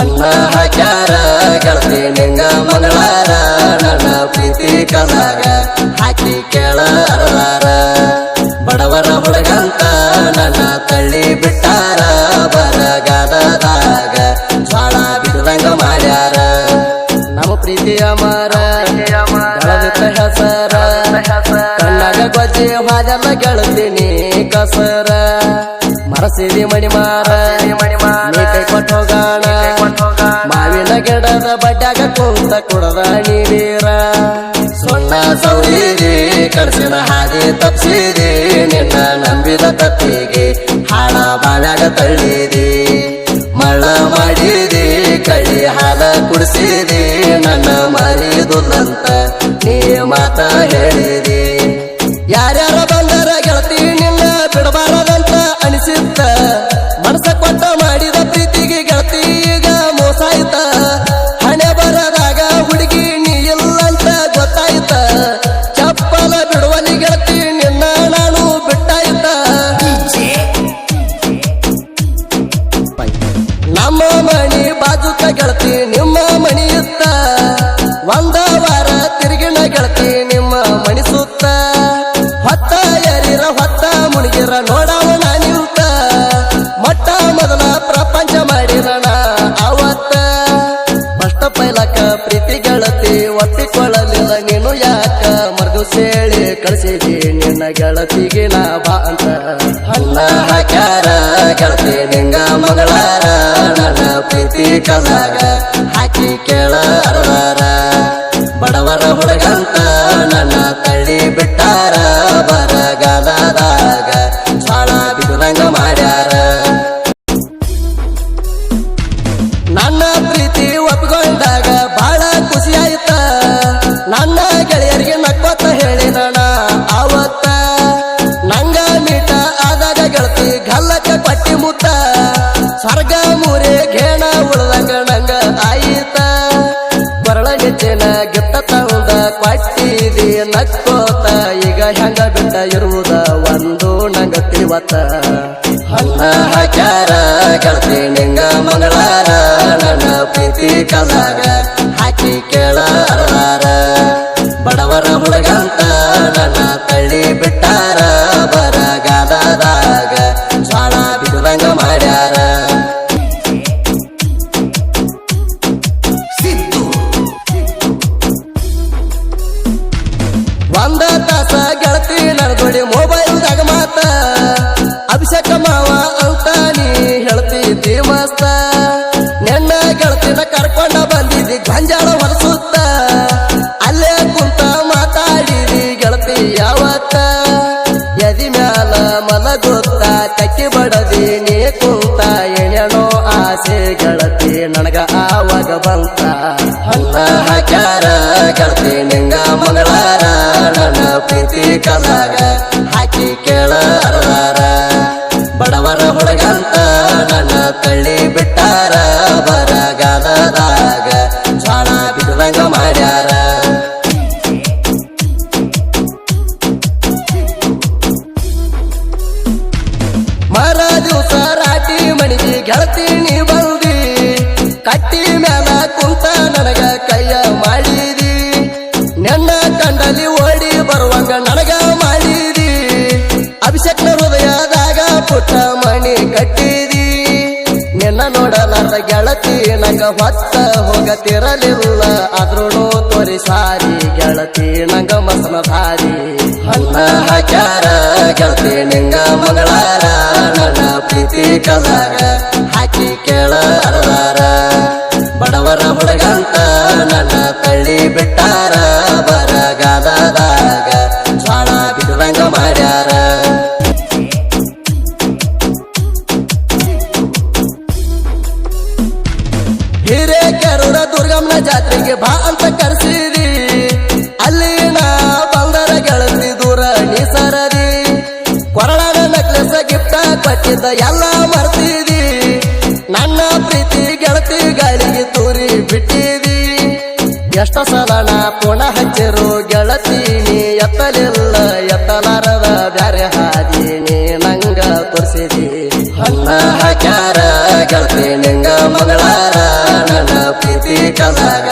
ಅನ್ನ ಹಾಕ್ಯಾರ ಗೆಳತಿ ನಿಂಗ ಮಂಗಳಾರ ನನ್ನ ಪ್ರೀತಿ ಕಲಾಗ ಹಾಕಿ ಕೇಳ ಅರದಾರ. ಬಡವರ ಹುಡುಗಂತ ನನ್ನ ತಳ್ಳಿ ಬಿಟ್ಟಾರ, ಬರಗಾಲದಾಗ ಜ್ವಾಳ ಬಿಡದಂಗ ಮಾಡ್ಯಾರ. ನಮ್ಮ ಪ್ರೀತಿಯ ಮಾರ ಹೆಸರ, ಕಣ್ಣಾಗ ಗೊಜ್ಜಿ ಹಾದೆಲ್ಲ ಗೆಳತೀನಿ ಕಸರ. ಮರಸಿದಿ ಮಣಿ ಮಾರ ನೀ ಕೈ ಕೊಟ್ಟು ಹೋಗಾಣ ಬಡ್ಯಾಗ ಕುಂತ ಕುಡದ ನೀರ ಸೊಣ್ಣ ಸೌರಿರಿ ಕಡಸಿನ ಹಾಗೆ ತಪ್ಸಿರಿ ನಿನ್ನ ನಂಬಿದ ತತ್ತಿಗೆ ಹಾಳ ಬಾಳ್ಯಾಗ ತಳ್ಳಿದೆ. ಮಳ್ಳ ಮಾಡಿದೆ, ಕಳಿ ಹಾಲ ಕುಡಿಸಿದೆ. ನನ್ನ ಮರಿದುಲ್ಲಂತ ಸೇಳಿ ಕಳಿಸಿದಿ, ನಿನ್ನ ಗೆಳತಿಗೆ ನಾ ಬಾ ಅಂತ. ಅನ್ನ ಹಾಕ್ಯಾರ, ಗೆಳತಿ ನಿಂಗ ಮಗಳಾರ, ನನ್ನ ಪ್ರೀತಿ ಕಲಾಗ ಹಾಕಿ ಕೇಳ ತಂದ ಕೊಟ್ಟಿದಿ ನಕ್ಕೋತ, ಈಗ ಹೆಂಗ ಬಿಟ್ಟ ಇರುವುದ ಒಂದು ನಂಗ ತಿಳಿವತ್ತ ಅನ್ನ ಹಾಕ್ಯಾರ ಗೆಳತಿ ನಿಂಗ ಮಂಗಳಾರ, ನನ್ನ ಪ್ರೀತಿ ಕಲಾರ ಹಾಕಿ ಕೇಳಾರ ಬಡವರ ಹುಡುಗಂತ ನನ್ನ ತಳ್ಳಿ ಬಿಟ್ಟಾರ. ಅಭಿಷೇಕ ಮಾವ ಅಂತ ನೀ ಹೇಳ್ತಿದ್ದಿ ಮಸ್ತ ನೆನ್ನ ಗೆಳತಿನ ಕರ್ಕೊಂಡ ಬಂದಿದ್ದಿ ಗಂಜಾಳ ಹೊರಸುತ್ತ. ಅಲ್ಲೇ ಕುಂತ ಮಾತಾಡಿದಿ ಗೆಳತಿ ಯಾವತ್ತ. ಎದಿ ಮ್ಯಾಲ ಮಲಗುತ್ತ, ಕಕ್ಕಿ ಬಡದಿ ನೀ ಕುಂತ. ಎಣೆಣೋ ಆಸೆ ಗೆಳತಿ ನನಗ ಆವಾಗ ಬಂತ. ಅನ್ನ ಹಾಕ್ಯಾರ ಗೆಳತಿ ನಿಂಗ ಮಂಗಳಾರ, ನನ್ನ ಪ್ರೀತಿ ಕಲಾಗ ಮ್ಯಾಲ ಕುಂತ ನನಗ ಕೈಯ ಮಾಡಿದಿ. ನೆನ್ನ ಕಂಡಲಿ ಓಡಿ ಬರುವಂಗ ನನಗ ಮಾಡಿದಿ. ಅಭಿಷೇಕ್ನ ಹೃದಯದಾಗ ಪುಟ್ಟ ಮಣಿ ಕಟ್ಟಿದಿ. ನಿನ್ನ ನೋಡಲಾರ್ದ ಗೆಳತಿ ನಂಗ ಹೊತ್ತ ಹೋಗತಿರಲಿಲ್ಲ. ಆದ್ರೂ ತೋರಿ ಸಾರಿ ಗೆಳತಿ ನಂಗ ಮಸನ ಧಾರಿ ಅನ್ನ ಹಾಕ್ಯಾರ ಗೆಳತಿ ನಿಂಗ ಮಂಗಳಾರ. ನನ್ನ ಪ್ರೀತಿ ಕಲಾಗ ಕೊಟ್ಟಿದ್ದ ಎಲ್ಲ ಮರ್ತಿದಿ. ನನ್ನ ಪ್ರೀತಿ ಗೆಳತಿ ಗಾಳಿಗೆ ತೂರಿ ಬಿಟ್ಟಿದಿ. ಎಷ್ಟ ಸಲ ನಾ ಹಚ್ಚರು ಹಚ್ಚಿರು ಗೆಳತಿ ನೀ ಎತ್ತಲಿಲ್ಲ, ಎತ್ತಲಾರದ ಬ್ಯಾರೆ ಹಾದೀನಿ ನಂಗ ತೋರಿಸಿದಿ. ಅನ್ನ ಹಾಕ್ಯಾರ, ಗೆಳತಿ ನಿಂಗ ನನ್ನ ಪ್ರೀತಿ ಕಲಾಗ